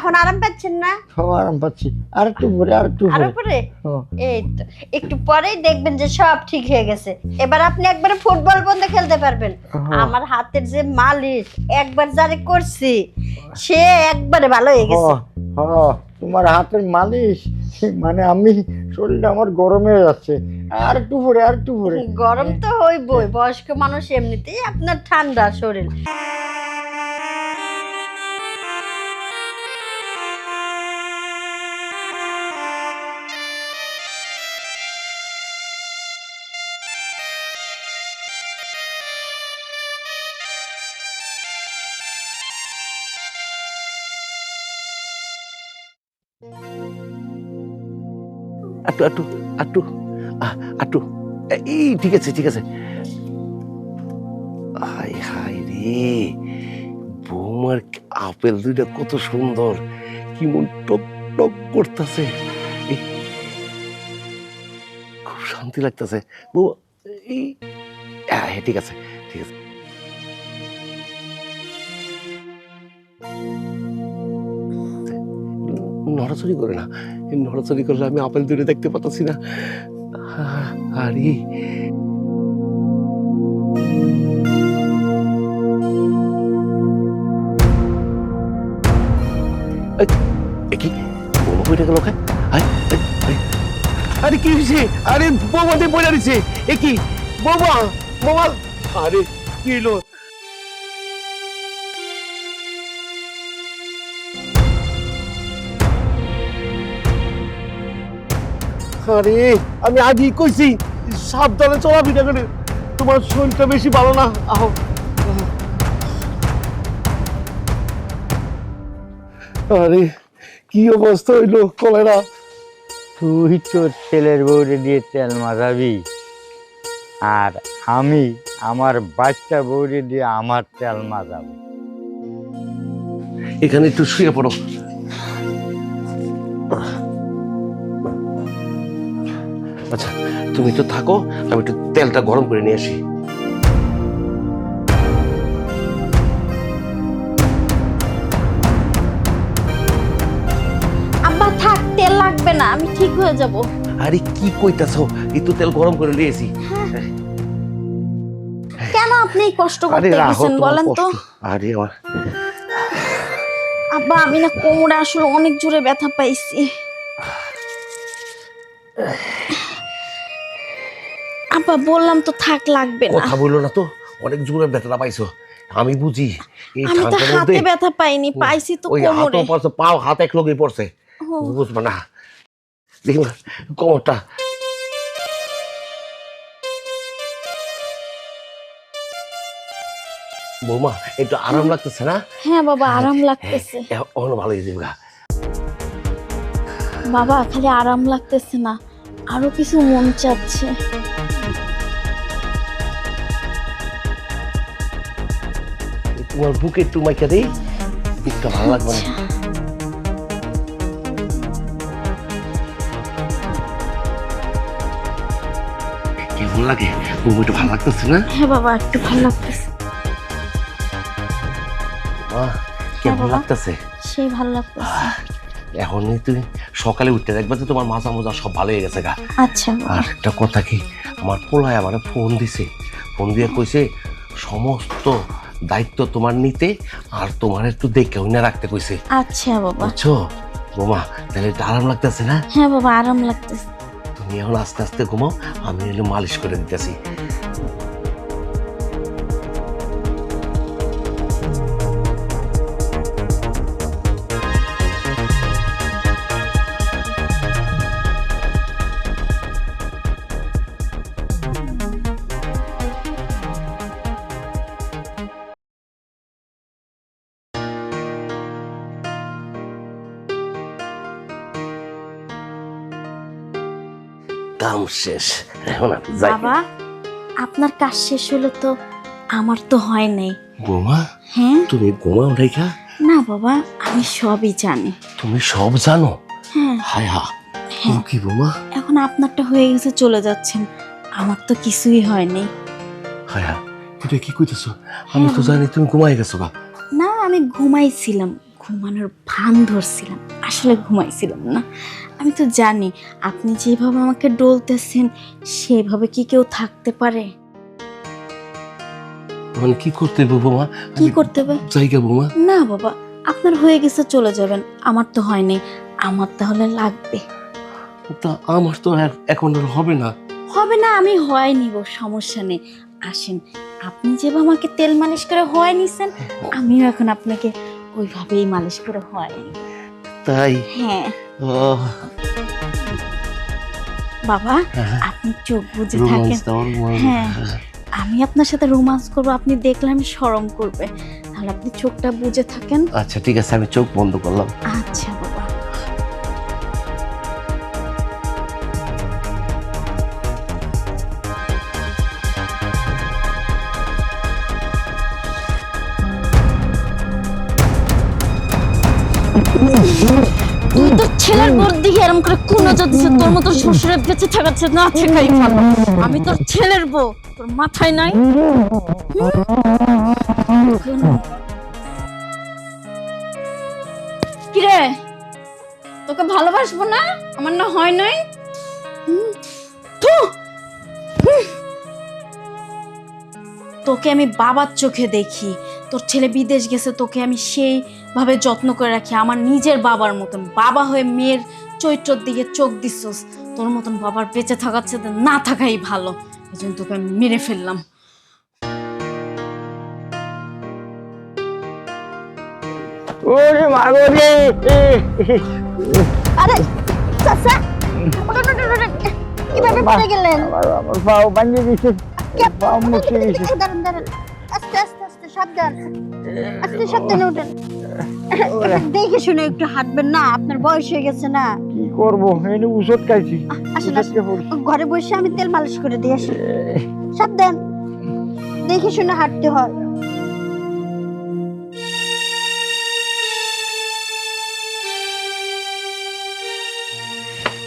এখন আরাম পাচ্ছেন না? সব আরাম পাচ্ছি। আর একটু আর একটু আর ভরে হ্যাঁ। এই তো। একটু পরেই দেখবেন যে সব ঠিক হয়ে গেছে। এবার আপনি একবারে ফুটবল বন্ধে খেলতে পারবেন। হ্যাঁ। আমার হাতের যে মালিশ একবার যারে করছি সে একবারে ভালো হয়ে গেছে। তোমার হাতের মালিশ মানে আমি শরীরটা আমার গরম হয়ে যাচ্ছে। আর একটু ভরে আর একটু ভরে গরম তো হইবই বয়স্ক মানুষ এমনিতেই আপনার ঠান্ডা শরীর। আটু আটু আটু আটু এই, ঠিক আছে ঠিক আছে। হাই হাই রে। বৌমার আপেল দুইটা কত সুন্দর। কি মন টক টক করতেছে। খুব শান্তি লাগতেছে। বউ এই হ্যাঁ ঠিক আছে ঠিক আছে। নড়াচড়ি করে না। নড়াচড়ি করলে আমি আপেল দূরে দেখতে পাচ্ছি না। আরে। কি। আরে কি হয়েছে আরে বোমা দিয়ে পড়ে দিছে। এ কি? বোমা বোমা। আরে, কি হলো আরে আমি আগেই কইছি সাবধানে চলাফেরা করে। তোমার শরীরটা বেশি ভালো না। আহ। আরে কি অবস্থা হইল কলেরা? তুই তোর ছেলের বউরে দিয়ে তেল মারাবি আর আমি আমার বাচ্চা বউরে দিয়ে আমার তেল মাজাবো এখানে একটু শুয়ে পড়ো। তুমি তো থাকো আমি একটু তেলটা গরম করে নিয়ে আসি। আব্বা থাক তেল লাগবে না আমি ঠিক হয়ে যাব। আরে কি কইতাছো? একটু তেল গরম করে নিয়েছি। কেন আপনি কষ্ট আরে করতে গেছেন বলেন তো? কষ্ট। আরে আমার আব্বা আমি না কোমরে আসলে অনেক জোরে ব্যথা পাইছি। আব্বা বললাম তো থাক লাগবে না। কথা বলল না তো। অনেক জোরে ব্যথাটা পাইছো। আমি বুঝি এই আমি তো ঠান্ডার হাতে মধ্যে ব্যথা পাইনি পাইছি তো ওই কোমরে। হাতও পড়ছে পাও হাত এক লগেই পড়ছে। ও, বুঝবে না। দেখি না, কোমরটা। বৌমা একটু আরাম লাগতেছে না? হ্যাঁ বাবা আরাম লাগতেছে। অন্য ভালো হয়ে গা। বাবা খালি আরাম লাগতেছে না। আরও কিছু মন চাচ্ছে। তোমার বুকে একটু মাইকা দেই একটু ভালো লাগবে না। কেমন লাগে? বৌমা একটু ভালো লাগতেছে না? হ্যাঁ বাবা একটু ভালো লাগতেছে। আহ, কেমন বাবা। লাগতেছে? সেই ভালো লাগতেছে। এখনই তুমি সকালে উঠতে দেখবে যে তোমার মাথা মোজা সব ভালো হয়ে গেছে গা। আচ্ছা আর একটা কথা কি আমার পোলায় আমার ফোন দিছে। ফোন দিয়ে কইছে সমস্ত দায়িত্ব তোমার নিতে আর তোমার একটু দেখে না রাখতে কইছে। আচ্ছা বাবা। বুঝছ? বোমা তাহলে একটু আরাম লাগতেছে না? হ্যাঁ বাবা আরাম লাগতেছে। তুমি এখন আস্তে আস্তে ঘুমাও আমি এলে মালিশ করে দিতেছি। কাম শেষ। এখন আমি যাই। বাবা আপনার কাজ শেষ হলো তো আমার তো হয় নাই। বোমা হ্যাঁ? তুমি ঘুমাও রেখা না বাবা আমি সবই জানি। তুমি সব জানো? হ্যাঁ। হায় হা। হ্যাঁ। কি বোমা? এখন আপনারটা হয়ে গেছে চলে যাচ্ছেন। আমার তো কিছুই হয়নি হায় হা। এটা কি কইতেছো? আমি তো হ্যাঁ। জানি তুমি ঘুমাই গেছো গা না আমি ঘুমাইছিলাম। ঘুমানোর ভান ধরছিলাম আসলে ঘুমাইছিলাম না। আমি তো জানি আপনি যেভাবে আমাকে ডলতেছেন সেভাবে কি কেউ থাকতে পারে? মানে কি করতে হবে বৌমা? কি করতে হবে? জায়গা বৌমা। না বাবা আপনার হয়ে গেছে চলে যাবেন। আমার তো হয়নি আমার তাহলে লাগবে। তা আমার তো এখন আর হবে না। হবে না আমি হয় নিব সমস্যা নেই। আসেন আপনি যেভাবে আমাকে তেল মালিশ করে হয় নিছেন আমিও এখন আপনাকে ওইভাবেই মালিশ করে হয়। তাই? হ্যাঁ। বাবা হ্যাঁ, আপনি চোখ বুঝে থাকেন। রোমান্স। হ্যাঁ। আমি আপনার সাথে রোমান্স করব আপনি দেখলে আমি শরম করবে। তাহলে আপনি চোখটা বুঝে থাকেন। আচ্ছা ঠিক আছে আমি চোখ বন্ধ করলাম। আচ্ছা। তুই তোর ছেলের বোর দিকে এরম করে তোর মতো থাকাচ্ছে না থাকাই ভালো। আমি তোর ছেলের বউ, তোর মাথায় নাই? কিরে, তোকে ভালোবাসবো না? আমার না হয় নাই? তোকে আমি বাবার চোখে দেখি। তোর ছেলে বিদেশ গেছে, তোকে আমি সেইভাবে যত্ন করে রাখি। আমার নিজের বাবার মতন। বাবা হয়ে মেয়ের চৈত্রর দিকে চোখ দিচ্ছস। তোর মতন বাবার বেঁচে থাকার চেয়ে না থাকাই ভালো। এই জন্য তোকে আমি মেরে ফেললাম। ওরে মাগো রে আরে চাচা ওঠেন, ওঠেন, ওঠেন। কীভাবে পড়ে গেলেন। আমার আমার পাও বানিয়ে দিছে পাও মুছে দিছে দাঁড়ান দাঁড়ান। আস্তে আস্তে আস্তে সাবধান। আস্তে সাবধানে ওঠেন দেখে শুনে একটু হাঁটবেন না আপনার বয়স হয়ে গেছে না। কি করব? এনে ওষুধ খাইছি। আসেন। ঘরে বসে আমি তেল মালিশ করে দিয়ে আসি সাবধান। দেখে শুনে হাঁটতে হয়।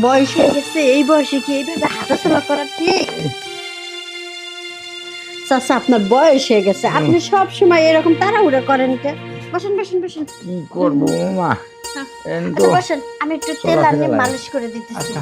বয়স হয়ে গেছে এই বয়সে কি এইভাবে হাঁটাচলা করা ঠিক? চাচা আপনার বয়স হয়ে গেছে। আপনি সব সময় এরকম তাড়াহুড়া করেন কে বসেন বসেন বসেন। কি করব মা আচ্ছা বসেন। আমি একটু তেল আনিয়ে মালিশ করে দিতেছি। আচ্ছা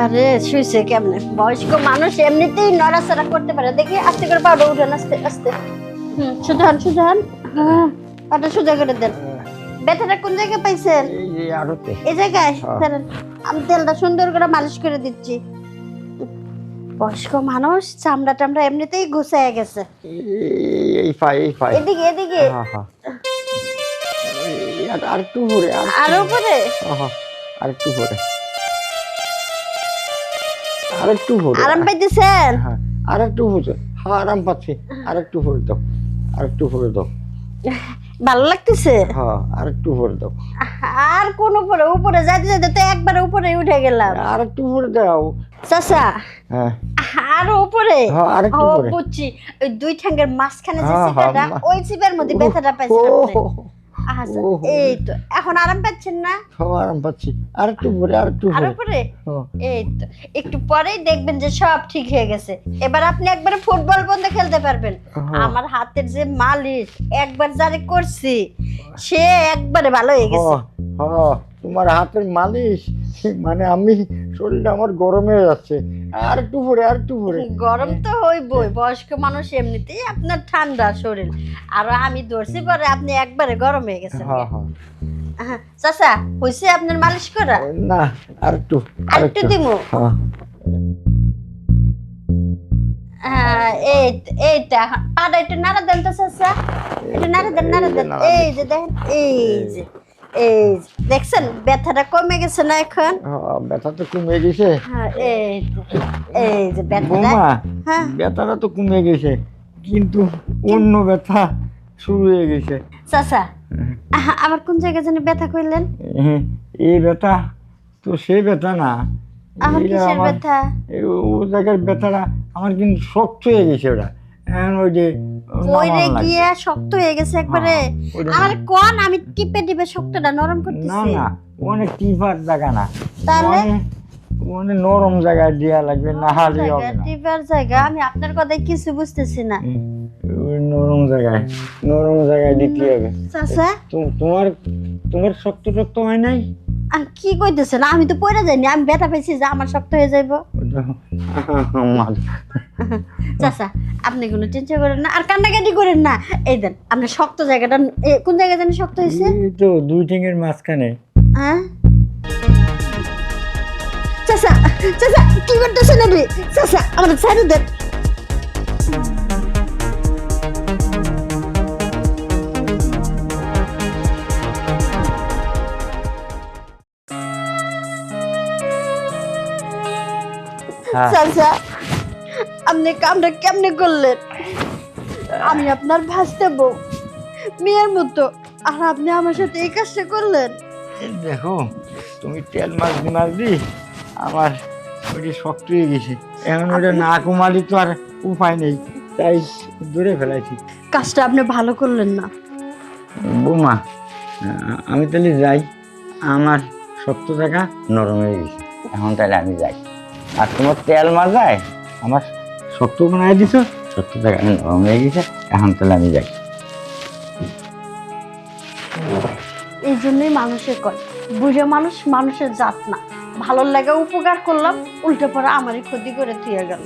আরে শুইছে কেমনে? বয়স্ক মানুষ এমনিতেই নড়াচড়া করতে পারে। দেখি আস্তে করে পাউডার উঠান আস্তে আস্তে। হুম সুধান সুধান হ্যাঁ পাটা সোজা করে দেন। ব্যথাটা কোন জায়গায় পাইছেন? এই যে আরতে এই জায়গায়? হ্যাঁ। দাঁড়ান, আমি তেলটা সুন্দর করে মালিশ করে দিচ্ছি। বয়স্ক মানুষ চামড়া টামড়া এমনিতেই ঘুষায় গেছে। এই- এই পাই এই পাই এদিকে এদিকে। হ্যাঁ হ্যাঁ আর একটু আর উপরে? হ্যাঁ আর একটু আর একটু ঘুরে আরাম পাইতেছেন? হ্যাঁ আর একটু হ্যাঁ আরাম পাচ্ছি। আর একটু দাও। আর একটু দাও। ভালো লাগতেছে? হ্যাঁ আর একটু উপরে দাও। আর কোন উপরে? উপরে যাইতে যাইতে তো একবার উপরে উঠে গেলাম। আর একটু উপরে দাও। চাচা হ্যাঁ। আর উপরে? হ্যাঁ আর একটু বুঝছি। ওই দুই ঠ্যাঙ্গের মাঝখানে যে হ্যাঁ, হ্যাঁ, ওই চিপার মধ্যে ব্যথাটা আপনি। আচ্ছা, এই তো এখন আরাম পাচ্ছেন না? আরাম পাচ্ছি। আর একটু ঘুরে আর একটু আর ঘুরে। এই তো একটু পরেই দেখবেন যে সব ঠিক হয়ে গেছে। এবার আপনি একবারে ফুটবল বন্ধ খেলতে পারবেন। হ্যাঁ। আমার হাতের যে মালিশ একবার যারে করছি সে একবারে ভালো হয়ে গেছে। তোমার হাতের মালিশ মানে আমি শরীরটা আমার গরম হয়ে যাচ্ছে। আর একটু ভরে আর একটু ভরে গরম তো হইবই বয়স্ক মানুষ এমনিতেই আপনার ঠান্ডা শরীর। আর আমি ধরছি পরে আপনি একবারে গরম হয়ে গেছেন। হ্যাঁ হ্যাঁ। চাচা হইছে আপনার মালিশ করা? না আর একটু আর একটু দিমু? হ্যাঁ। এই তো- এই তো পাটা একটু নাড়া দেন তো চাচা। একটু নাড়া দেন নাড়া দেন। এই যে দেখেন এই যে। এই দেখছেন ব্যথাটা কমে গেছে না এখন? হ্যাঁ, ব্যথা তো কমে গেছে। হ্যাঁ এই এই যে ব্যথাটা হ্যাঁ? ব্যথাটা তো কমে গেছে কিন্তু অন্য ব্যথা শুরু হয়ে গেছে। চাচা আহা, আবার কোন জায়গায় যেন ব্যথা কইলেন হ্যাঁ, এই ব্যথা তো সেই ব্যথা না। আমার কিসের ব্যথা? ও ও জায়গার ব্যথাটা আমার কিন্তু শক্ত হয়ে গেছে ওটা। এখন ওই যে গিয়ে শক্ত হয়ে গেছে একবারে। হ্যাঁ, আমার কোন আমি টিপে টিপে শক্তটা নরম করতেছি না অনেক টিপার জায়গা না। তাহলে? অনেক নরম জায়গায় দেওয়া লাগবে না হলে হবে না। টিপার জায়গা আমি আপনার কথায় কিছু বুঝতেছি না। নরম জায়গায় নরম জায়গায় দিতে হবে। তোমার তোমার শক্ত শক্ত হয় নাই? আর কি কইতেছেন আমি তো পড়ে যাইনি আমি ব্যথা পেয়েছি যে আমার শক্ত হয়ে যাইব। চাচা আপনি কোনো টেনশন করেন না। আর কান্নাকাটি করেন না। এই দেন আপনার শক্ত জায়গাটা কোন জায়গায় জানি শক্ত হয়েছে তো দুই ঠেঙের মাঝখানে। হ্যাঁ? চাচা চাচা কি করতেছেন আপনি? চাচা আমার ছাড়ু দেন। চাচা আপনি কামটা কেমনে করলেন? আমি আপনার ভাসতে বউ মেয়ের মতো। আর আপনি আমার সাথে এই কাজটা করলেন? দেখো তুমি তেল মাছ দি মাছ দি আমার ওইটা শক্ত হয়ে গেছে। এখন ওটা না কমালি তো আর উপায় নেই তাই দূরে ফেলাইছি। কাজটা আপনি ভালো করলেন না। বৌমা আমি তাহলে যাই। আমার শক্ত জায়গা নরম হয়ে গেছে। এখন তাহলে আমি যাই। আর তোমার তেল মাজায় আমার সত্তর বানাই দিছ? শক্ত জায়গা নরম হয়ে গেছে, এখন তাহলে আমি যাই। এই জন্যই মানুষের কয়, বুঝে মানুষ মানুষের জাত না। ভালো লাগে উপকার করলাম, উল্টে পরে আমারই ক্ষতি করে থুয়ে গেল।